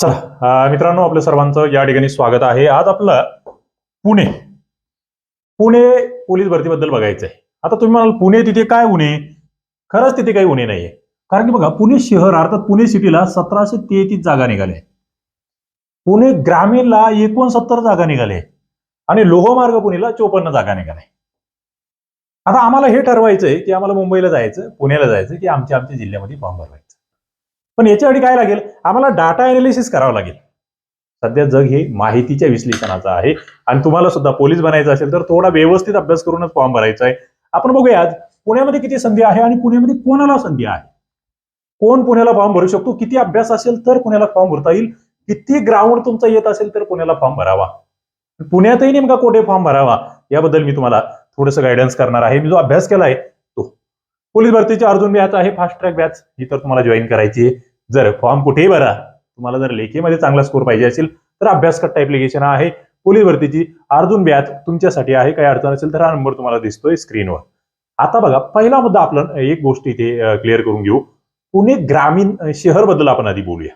चला मित्रांनो आपलं सर्वांचं या ठिकाणी स्वागत आहे. आज आपलं पुणे. पुणे पोलीस भरतीबद्दल बघायचं आहे आता तुम्ही म्हणाल पुणे तिथे काय उणे खरंच तिथे काही उणे नाहीये. कारण की बघा पुणे शहर अर्थात पुणे सिटीला सतराशे तेहतीस जागा निघाल्या पुणे ग्रामीणला एकोणसत्तर जागा निघाले आणि लोहमार्ग पुणेला चोपन्न जागा निघाल्या आता आम्हाला हे ठरवायचंय की आम्हाला मुंबईला जायचं पुण्याला जायचं की आमच्या आमच्या जिल्ह्यामध्ये फॉर्म भरवायचं. पण याच्यासाठी काय लागेल? आम्हाला डाटा अनालिसिस करावं लागेल. सध्या जग हे माहितीच्या विश्लेषणाचं आहे. आणि तुम्हाला सुद्धा पोलीस बनायचं असेल तर थोडा व्यवस्थित अभ्यास करूनच फॉर्म भरायचा आहे. आपण बघूया आज पुण्यामध्ये किती संधी आहे आणि पुण्यामध्ये कोणाला संधी आहे? कोण पुण्याला फॉर्म भरू शकतो? किती अभ्यास असेल तर पुण्याला फॉर्म भरता येईल? किती ग्राउंड तुमचा येत असेल तर पुण्याला फॉर्म भरावा? पुण्यातही नेमका कोठे फॉर्म भरावा? याबद्दल मी तुम्हाला थोडंसं गायडन्स करणार आहे. मी जो अभ्यास केला आहे पोलीस भरतीची अर्जुन बॅच आहे फास्ट ट्रॅक बॅच ही तर तुम्हाला जॉईन करायची आहे. जर फॉर्म कुठेही भरा तुम्हाला जर लेखीमध्ये चांगला स्कोर पाहिजे असेल तर अभ्यासकट ऍप्लिकेशन आहे. पोलीस भरतीची अर्जुन बॅच तुमच्यासाठी आहे. काही अडचण असेल तर हा नंबर तुम्हाला दिसतोय स्क्रीनवर आता बघा पहिला मुद्दा आपण एक गोष्ट इथे क्लिअर करून घेऊ. पुणे ग्रामीण शहरबद्दल आपण आधी बोलूया.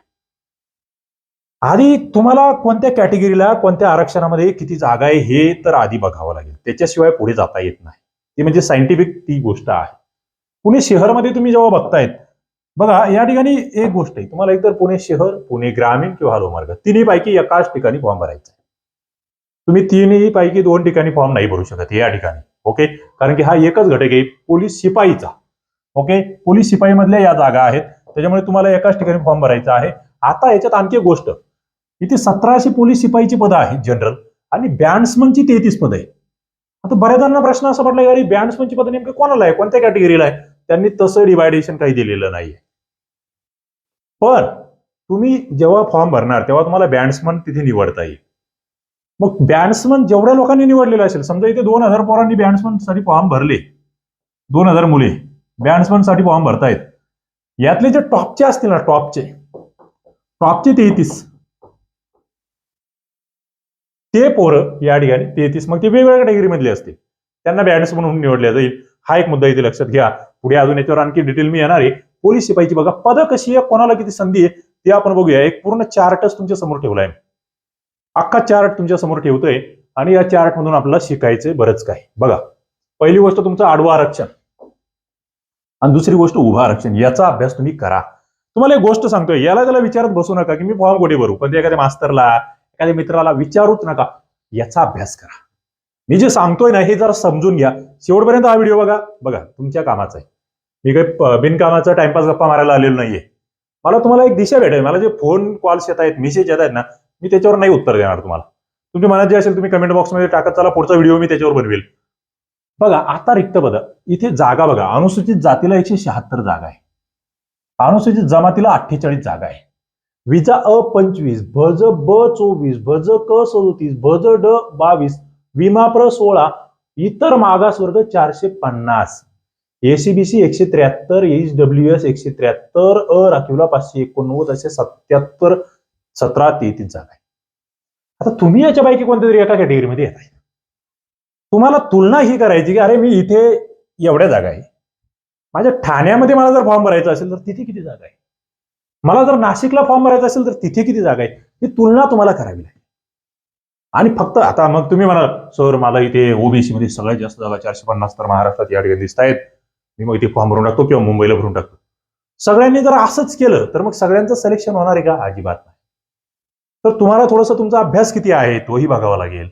आधी तुम्हाला कोणत्या कॅटेगरीला कोणत्या आरक्षणामध्ये किती जागा आहे हे तर आधी बघावं लागेल. त्याच्याशिवाय पुढे जाता येत नाही. ती म्हणजे सायंटिफिक ती गोष्ट आहे. पुणे शहरमध्ये तुम्ही जेव्हा बघतायत बघा या ठिकाणी एक गोष्ट आहे. तुम्हाला एकतर पुणे शहर पुणे ग्रामीण किंवा हलोमार्ग तिन्ही पैकी एकाच ठिकाणी फॉर्म भरायचा आहे. तुम्ही तिन्ही पैकी दोन ठिकाणी फॉर्म नाही भरू शकत या ठिकाणी ओके कारण की हा एकच घटक आहे पोलीस शिपाईचा ओके पोलीस शिपाई मधल्या या जागा आहेत त्याच्यामुळे तुम्हाला एकाच ठिकाणी फॉर्म भरायचा आहे. आता याच्यात आणखी एक गोष्ट इथे सतराशे पोलीस शिपाईची पदं आहेत जनरल आणि बॅट्समनची तेहतीस पदं आहेत. आता बऱ्याच जणांना प्रश्न असा पडला अरे बॅट्समनची म्हणजे पदं नेमकं कोणाला आहे? कोणत्या कॅटेगरीला आहे? त्यांनी तसं डिवायडेशन काही दिलेलं नाहीये. पण तुम्ही जेव्हा फॉर्म भरणार तेव्हा तुम्हाला बँड्समन तिथे निवडता येईल. मग बँड्समन जेवढ्या लोकांनी निवडलेलं असेल समजा इथे दोन हजार पोरांनी बॅट्समनसाठी फॉर्म भरले. दोन हजार मुले बँड्समनसाठी फॉर्म भरतायत. यातले जे टॉपचे असतील ना टॉपचे टॉपचे तेहतीस. ते पोरं या ठिकाणी तेहतीस मग ते वेगवेगळ्या कॅटेगरीमधले असतील त्यांना बॅट्समन म्हणून निवडले जाईल. हा एक मुद्दा इथे लक्षात घ्या. पुढे अजून याच्यावर आणखी डिटेल मी येणार आहे. पोलीस शिपाईची बघा पदं कशी आहे कोणाला किती संधी आहे ते आपण बघूया. एक पूर्ण चार्टच तुमच्यासमोर ठेवलाय. अख्खा चार्ट तुमच्यासमोर ठेवतोय. आणि या चार्ट मधून आपल्याला शिकायचंय बरंच काय बघा. पहिली गोष्ट तुमचं आडवं आरक्षण. आणि दुसरी गोष्ट उभं आरक्षण. याचा अभ्यास तुम्ही करा. तुम्हाला एक गोष्ट सांगतोय. याला त्याला विचारत बसू नका की मी फॉर्म कुठे भरू? पण ते एखाद्या मास्तरला एखाद्या मित्राला विचारूच नका. याचा अभ्यास करा. मी जे सांगतोय ना हे जरा समजून घ्या. शेवटपर्यंत हा व्हिडिओ बघा. बघा तुमच्या कामाचा आहे. मी काही बिनकामाचा टाइमपास गप्पा मारायला आलेलो नाहीये. मला तुम्हाला एक दिशा भेटेल. मला जे फोन कॉल्स येत आहेत मेसेज येत आहेत ना मी त्याच्यावर नाही उत्तर देणार तुम्हाला. तुमच्या मनात जे असेल तुम्ही कमेंट बॉक्समध्ये टाकत चला पुढचा व्हिडिओ मी त्याच्यावर बनवेल. बघा आता रिक्त पद इथे जागा बघा. अनुसूचित जातीला एकशे शहात्तर जागा आहे. अनुसूचित जमातीला अठ्ठेचाळीस जागा आहे. विजा अ पंचवीस भज ब चोवीस भज क सदोतीस भज ड बावीस विमा प्र सोळा इतर मागासवर्ग चारशे पन्नास. एसीबीसी एकशे त्र्याहत्तर एच डब्ल्यू एस एकशे त्र्याहत्तर अ राखीवला पाचशे एकोणनव्वद असे सत्याहत्तर सतरा तेहतीस जागा आहे आता तुम्ही याच्यापैकी कोणत्या तरी एका कॅटेगरीमध्ये येत आहे तुम्हाला तुलना ही करायची की अरे मी इथे एवढ्या जागा आहे. माझ्या ठाण्यामध्ये मला जर फॉर्म भरायचा असेल तर तिथे किती जागा आहे मला जर नाशिकला फॉर्म भरायचा असेल तर तिथे किती जागा आहे? ही तुलना तुम्हाला करावी लागेल. आणि फक्त आता मग तुम्ही म्हणाल सर मला इथे ओबीसी मध्ये सगळ्यात जास्त जागा चारशे पन्नास तर महाराष्ट्रात या ठिकाणी दिसत आहेत. मी मग इथे फॉर्म भरून टाकतो किंवा मुंबईला भरून टाकतो. सगळ्यांनी जर असंच केलं तर मग सगळ्यांचं सिलेक्शन होणार आहे का? अजिबात नाही. तर तुम्हाला थोडंसं तुमचा अभ्यास किती आहे तोही बघावा लागेल.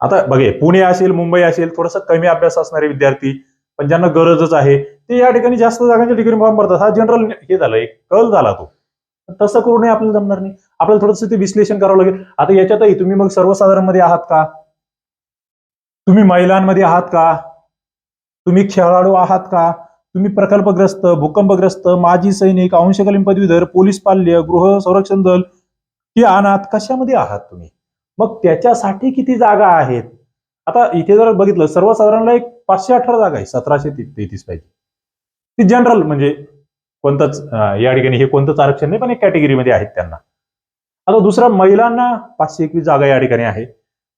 आता बघे पुणे असेल मुंबई असेल थोडंसं कमी अभ्यास असणारे विद्यार्थी पण ज्यांना गरजच आहे ते या ठिकाणी जास्त जागांच्या ठिकाणी फॉर्म भरतात. हा जनरल हे झालं एक कल झाला तो. तसं करूनही आपल्याला जमणार नाही. आपल्याला थोडंसं ते विश्लेषण करावं लागेल. आता याच्यातही तुम्ही मग सर्वसाधारणमध्ये आहात का? तुम्ही महिलांमध्ये आहात का? तुम्ही खेळाडू आहात का? तुम्ही प्रकल्पग्रस्त भूकंपग्रस्त माजी सैनिक अंशकालीन पदवीधर पोलीस पाल्य गृह संरक्षण दल की अनाथ कशामध्ये आहात तुम्ही? मग त्याच्यासाठी किती जागा आहेत? आता इथे जर बघितलं सर्वसाधारणला एक पाचशे अठरा जागा आहे सतराशे तेहतीस पैकी. ती जनरल म्हणजे कोणतंच या ठिकाणी हे कोणतंच आरक्षण नाही पण एक कॅटेगरीमध्ये आहेत त्यांना. आता दुसरा महिलांना पाचशे एकवीस जागा या ठिकाणी आहे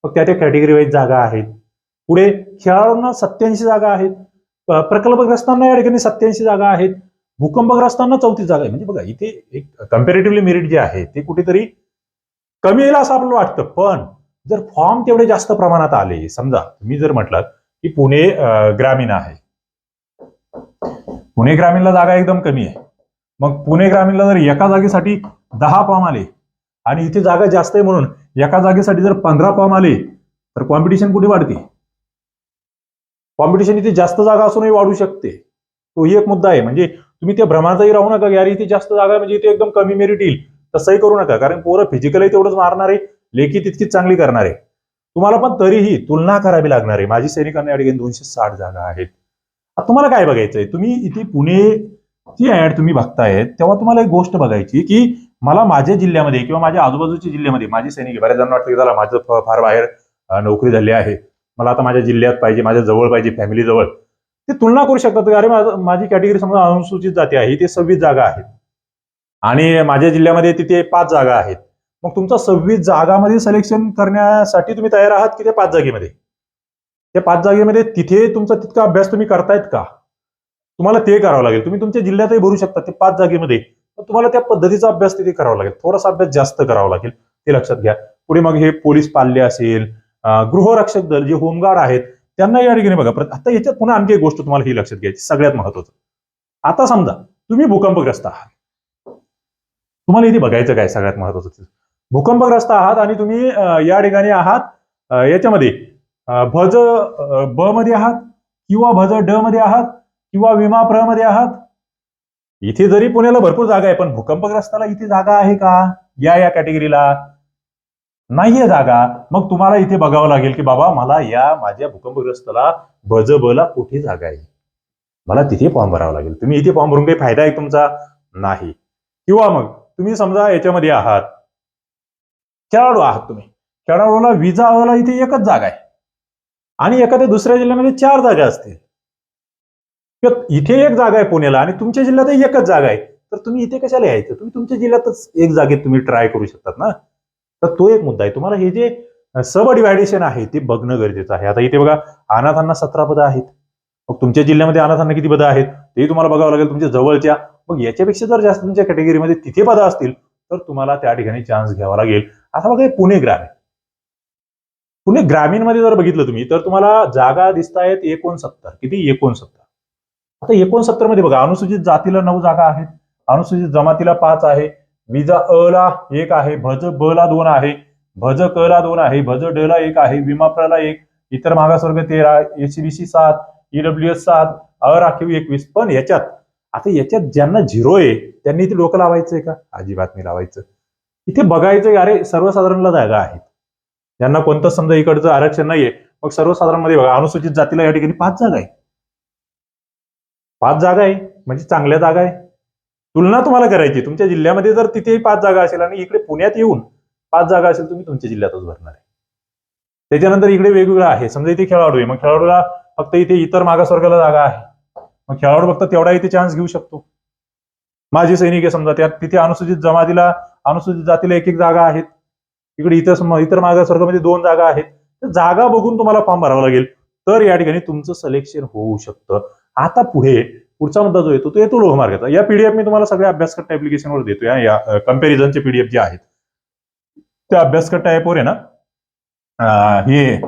मग त्या त्या कॅटेगरी वाईज जागा आहेत. पुढे खेळाडूंना सत्याऐंशी जागा आहेत. प्रकल्पग्रस्तांना या ठिकाणी सत्याऐंशी जागा आहेत. भूकंपग्रस्तांना चौथी जागा आहे म्हणजे बघा इथे एक कम्पॅरेटिव्हली मेरिट जे आहे ते कुठेतरी कमी येईल असं आपल्याला वाटतं. पण जर फॉर्म तेवढे जास्त प्रमाणात आले समजा तुम्ही जर म्हटलात की पुणे ग्रामीण आहे. पुणे ग्रामीणला जागा एकदम कमी आहे. मग पुणे ग्रामीणला जर एका जागेसाठी दहा फॉर्म आले आणि इथे जागा जास्त आहे म्हणून एका जागेसाठी जर पंधरा फॉर्म आले तर कॉम्पिटिशन कुठे वाढते? कॉम्पिटिशन इथे जास्त जागा असूनही वाढू शकते. तोही एक मुद्दा आहे. म्हणजे तुम्ही त्या भ्रमाचाही राहू नका की इथे जास्त जागा म्हणजे इथे एकदम कमी मेरिट येईल. तसंही करू नका कारण पोरं फिजिकलही तेवढंच मारणार आहे लेखी तितकीच चांगली करणार आहे. तुम्हाला पण तरीही तुलना करावी लागणार आहे. माझी सैनिकांना या ठिकाणी दोनशे साठ जागा आहेत. तुम्हाला काय बघायचंय? तुम्ही इथे पुणे ची ऍड तुम्ही बघतायत तेव्हा तुम्हाला एक गोष्ट बघायची की मला माझ्या जिल्ह्यामध्ये किंवा माझ्या आजूबाजूच्या जिल्ह्यामध्ये माझी सैनिक बऱ्याच जणांना वाटतं की झाला माझं फार बाहेर नोकरी झाली आहे. मला आता माझ्या जिल्ह्यात पाहिजे माझ्या जवळ पाहिजे फॅमिली जवळ. ते तुलना करू शकतात अरे माझी कॅटेगरी समजा अनुसूचित जाती आहे इथे सव्वीस जागा आहेत. आणि माझ्या जिल्ह्यामध्ये तिथे पाच जागा आहेत. मग तुमचा सव्वीस जागामध्ये सिलेक्शन करण्यासाठी तुम्ही तयार आहात की ते पाच जागेमध्ये? त्या पाच जागेमध्ये तिथे तुमचा तितका अभ्यास तुम्ही करतायत का? तुम्हाला ते करावं लागेल. तुम्ही तुमच्या जिल्ह्यातही भरू शकता ते पाच जागेमध्ये. पण तुम्हाला त्या पद्धतीचा अभ्यास तिथे करावा लागेल. थोडासा अभ्यास जास्त करावा लागेल. ते लक्षात घ्या. पुढे मग हे पोलीस पाल्य असेल गृहरक्षक दल जे होमगार्ड आहेत त्यांना या ठिकाणी बघा. परत आता याच्यात पुन्हा आणखी एक गोष्ट तुम्हाला ही लक्षात घ्यायची सगळ्यात महत्वाचं आता समजा तुम्ही भूकंपग्रस्त आहात. तुम्हाला इथे बघायचं काय सगळ्यात महत्वाचं भूकंपग्रस्त आहात आणि तुम्ही या ठिकाणी आहात याच्यामध्ये भज ब मध्ये आहात किंवा भज ड मध्ये आहात किंवा विमा प्रमध्ये आहात? इथे जरी पुण्याला भरपूर जागा आहे पण भूकंपग्रस्ताला इथे जागा आहे का? या या कॅटेगरीला नाहीये जागा. मग तुम्हाला इथे बघावं लागेल की बाबा मला या माझ्या भूकंपग्रस्ताला भज ब ला कुठे जागा आहे? मला तिथे फॉर्म भरावा लागेल. तुम्ही इथे फॉर्म भरून काही फायदा आहे तुमचा? नाही. किंवा मग तुम्ही समजा याच्यामध्ये आहात. खेळाडू आहात तुम्ही. खेळाडूला विजा इथे एकच जागा आहे. आणि एखाद्या दुसऱ्या जिल्ह्यामध्ये चार जागा असतील. इथे एक जागा आहे पुण्याला आणि तुमच्या जिल्ह्यातही एकच जागा आहे. तर तुम्ही इथे कशाला यायचं? तुम्ही तुमच्या जिल्ह्यातच एक जागेत तुम्ही ट्राय करू शकतात ना? तर तो एक मुद्दा आहे. तुम्हाला हे जे सब डिव्हायडेशन आहे ते बघणं गरजेचं आहे. आता इथे बघा अनाथांना सतरा पदं आहेत. मग तुमच्या जिल्ह्यामध्ये अनाथांना किती पदं आहेत? ते तुम्हाला बघावं लागेल. तुमच्या जवळच्या मग याच्यापेक्षा जर जास्त तुमच्या कॅटेगरीमध्ये तिथे पदं असतील तर तुम्हाला त्या ठिकाणी चान्स घ्यावा लागेल. आता बघा पुणे पुणे आहे. पुणे ग्रामीणमध्ये जर बघितलं तुम्ही तर तुम्हाला जागा दिसत आहेत एकोणसत्तर किती? एकोणसत्तर. आता एकोणसत्तरमध्ये बघा अनुसूचित जातीला नऊ जागा आहेत अनुसूचित जमातीला पाच आहे विजा अ ला एक आहे भज ब ला दोन आहे भज क ला दोन आहे भज ड ला एक आहे विमा प्र ला एक इतर मागासवर्ग तेरा एसीबीसी सात ईडब्ल्यू एस सात अराखीव एकवीस. पण याच्यात आता याच्यात ज्यांना झिरो आहे त्यांनी इथे डोकं लावायचंय का? अजिबात नाही लावायचं. इथे बघायचं अरे सर्वसाधारणला जागा आहेत. ज्यांना कोणतं समजा इकडचं आरक्षण नाहीये मग सर्वसाधारणमध्ये बघा अनुसूचित जातीला या ठिकाणी पाच जागा आहे. पाच जागा आहे म्हणजे चांगल्या जागा आहे. तुलना तुम्हाला करायची तुमच्या जिल्ह्यामध्ये जर तिथे पाच जागा असेल आणि इकडे पुण्यात येऊन पाच जागा असेल तुम्ही तुमच्या जिल्ह्यातच भरणार आहे. त्याच्यानंतर इकडे वेगवेगळं आहे. समजा इथे खेळाडू आहे मग खेळाडूला फक्त इथे इतर मागासवर्गाला जागा आहे. मग खेळाडू फक्त तेवढा इथे चान्स घेऊ शकतो. माझी सैनिक आहे समजा त्यात तिथे अनुसूचित जमातीला अनुसूचित जातीला एक एक जागा आहेत. इकडे इतर इतर मागासवर्गामध्ये दोन जागा आहेत. तर जागा बघून तुम्हाला फॉर्म भरावा लागेल. तर या ठिकाणी तुमचं सिलेक्शन होऊ शकतं. आता पुढे पुढचा मुद्दा जो येतो तो येतो लोहमार्गाचा. या पीडीएफ मी तुम्हाला सगळ्या अभ्यासकट्टा ऍप्लिकेशनवर देतो. या- कम्पॅरिझनचे पीडीएफ जे आहेत. त्या अभ्यासकट्टा ऍपवर आहे ना? हे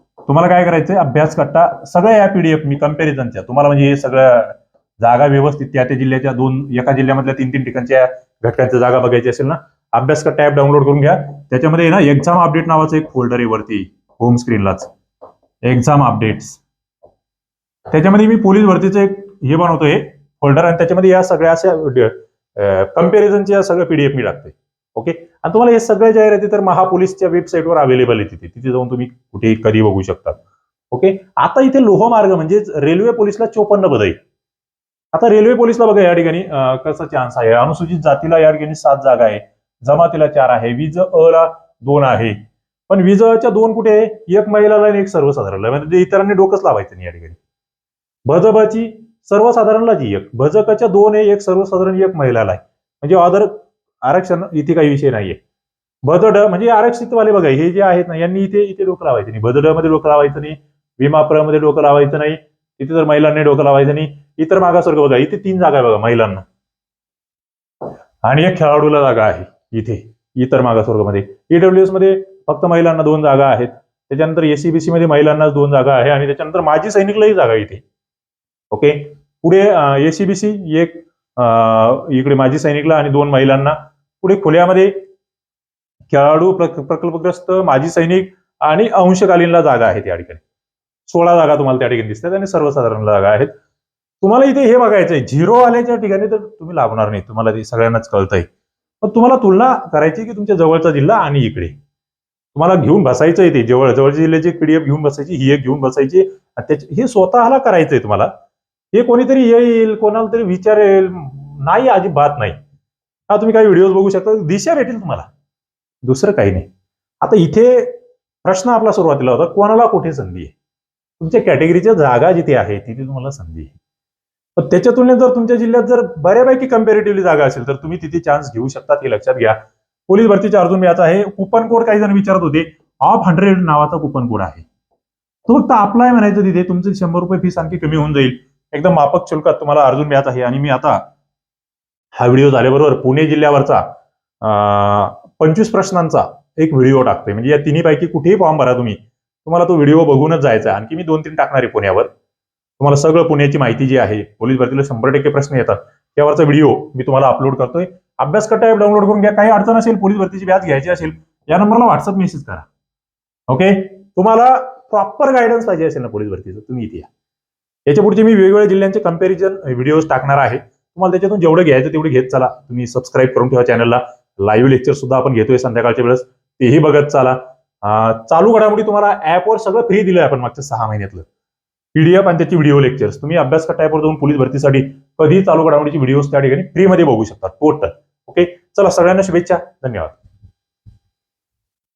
तुम्हाला काय करायचंय? अभ्यासकट्टा सगळ्या या पीडीएफ मी कम्पॅरिझनच्या तुम्हाला म्हणजे हे सगळ्या जागा व्यवस्थित त्या त्या जिल्ह्याच्या दोन एका जिल्ह्यामधल्या तीन तीन ठिकाणच्या घटकांच्या जागा बघायची असेल ना? अभ्यास करता टॅब डाउनलोड करून घ्या. त्याच्यामध्ये ना एक्झाम अपडेट नावाचं एक फोल्डर आहे वरती होम स्क्रीनलाच एक्झाम अपडेट्स त्याच्यामध्ये मी पोलीस भरतीचं एक हे बनवतोय फोल्डर आणि त्याच्यामध्ये या सगळ्या अशा कम्पॅरिझनच्या सगळं पीडीएफ मी टाकते ओके आणि तुम्हाला हे सगळ्या जाहिराती तर महापोलीसच्या वेबसाईटवर अवेलेबल आहे तिथे. तिथे जाऊन तुम्ही कुठे कधी बघू शकता. ओके आता इथे लोहमार्ग म्हणजे रेल्वे पोलीसला चोपन्न पद आहे आता रेल्वे पोलीसला बघा या ठिकाणी कसा चान्स आहे. अनुसूचित जातीला या ठिकाणी सात जागा आहे जमातीला चार आहे. वीज अ ला दोन आहे. पण विजच्या दोन कुठे? आहे एक महिलाला आणि एक सर्वसाधारणला. म्हणजे इतरांनी डोकंच लावायचं नाही या ठिकाणी. भजबाची सर्वसाधारणला जी एक. भजकाच्या दोन आहे एक सर्वसाधारण एक महिलाला आहे. म्हणजे अदर आरक्षण इथे काही विषय नाहीये. भदड म्हणजे आरक्षितवाले बघा हे जे आहेत ना यांनी इथे इथे डोकं लावायचं नाही. भदडमध्ये डोकं लावायचं नाही. विमा प्रमध्ये डोकं लावायचं नाही. इथे जर महिलांनी डोकं लावायचं नाही. इतर मागासवर्ग बघा इथे तीन जागा आहे बघा महिलांना. आणि एक खेळाडूला जागा आहे. इथे इतर मागासवर्गामध्ये. ईडब्ल्यू मध्ये फक्त महिलांना दोन जागा आहेत. त्याच्यानंतर एसीबीसी मध्ये महिलांनाच दोन जागा आहे आणि त्याच्यानंतर माजी सैनिकलाही जागा इथे. ओके? पुढे एसीबीसी एक इकडे माजी सैनिकला आणि दोन महिलांना. पुढे खुल्यामध्ये खेळाडू प्रकल्पग्रस्त माजी सैनिक आणि अंशकालीनला जागा आहेत या ठिकाणी. सोळा जागा तुम्हाला त्या ठिकाणी दिसतात आणि सर्वसाधारण जागा आहेत. तुम्हाला इथे हे बघायचंय. झिरो आल्याच्या ठिकाणी तर तुम्ही लागणार नाही. तुम्हाला ते सगळ्यांनाच कळतंय. पण तुम्हाला तुलना करायची की तुमच्या जवळचा जिल्हा आणि इकडे? तुम्हाला घेऊन बसायचं ते. जवळ जवळच्या जिल्ह्याची पीडीएफ घेऊन बसायची ही एक घेऊन बसायची. हे स्वतःला करायचंय तुम्हाला. हे कोणीतरी येईल कोणाला तरी विचारेल नाही अजिबात नाही. हा तुम्ही काही व्हिडिओज बघू शकता. दिशा भेटेल तुम्हाला. दुसरं काही नाही. आता इथे प्रश्न आपला सुरुवातीला होता कोणाला कुठे संधी आहे? तुमच्या कॅटेगरीच्या जागा जिथे आहे तिथे तुम्हाला संधी आहे. पण त्याच्या तुलनेत जर तुमच्या जिल्ह्यात जर बऱ्यापैकी कम्पॅरेटिव्हली जागा असेल तर तुम्ही तिथे चान्स घेऊ शकता हे लक्षात घ्या. पोलीस भरतीचा अर्जुन याचा आहे कुपन कोड काही जण विचारत होते. ऑफ हंड्रेड नावाचा कुपन कोड आहे. तो फक्त अप्लाय म्हणायचं तिथे तुमचे शंभर रुपये फीस आणखी कमी होऊन जाईल. एकदम माफक शुल्कात तुम्हाला अर्जुन मिळत आहे आणि मी आता हा व्हिडिओ झाल्याबरोबर पुणे जिल्ह्यावरचा पंचवीस प्रश्नांचा एक व्हिडिओ टाकतोय. म्हणजे या तिन्ही पैकी कुठेही फॉर्म भरा तुम्ही. तुम्हाला तो व्हिडिओ बघूनच जायचा आणखी मी दोन तीन टाकणार आहे पुण्यावर. तुम्हाला सगळं पुण्याची माहिती जी आहे पोलीस भरतीला शंभर टक्के प्रश्न येतात. त्यावरचा व्हिडिओ मी तुम्हाला अपलोड करतोय. अभ्यास करता ॲप डाउनलोड करून घ्या. काही अडचण असेल पोलीस भरतीची व्याज घ्यायची असेल या नंबरला व्हॉट्सअप मेसेज करा. ओके तुम्हाला प्रॉपर गायडन्स पाहिजे असेल ना पोलीस भरतीचं तुम्ही इथे या. याच्या पुढचे मी वेगवेगळ्या जिल्ह्यांचे कंपॅरिझन व्हिडिओज टाकणार आहे. तुम्हाला त्याच्यातून जेवढं घ्यायचं तेवढे घेत चला. तुम्ही सबस्क्राईब करून ठेवा चॅनलला लाईव्ह लेक्चर सुद्धा आपण घेतोय संध्याकाळच्या वेळेस. तेही बघत चला. चालू घडामोडी तुम्हाला ऍपवर सगळं फ्री दिलंय आपण मागच्या सहा महिन्यातलं. पीडीएफ आणि त्याची व्हिडिओ लेक्चर्स तुम्ही अभ्यास टाईपवर जाऊन पोलीस भरतीसाठी कधी चालू घडामोडीची व्हिडिओज त्या ठिकाणी फ्रीमध्ये बघू शकता. टोटल ओके चला सगळ्यांना शुभेच्छा. धन्यवाद.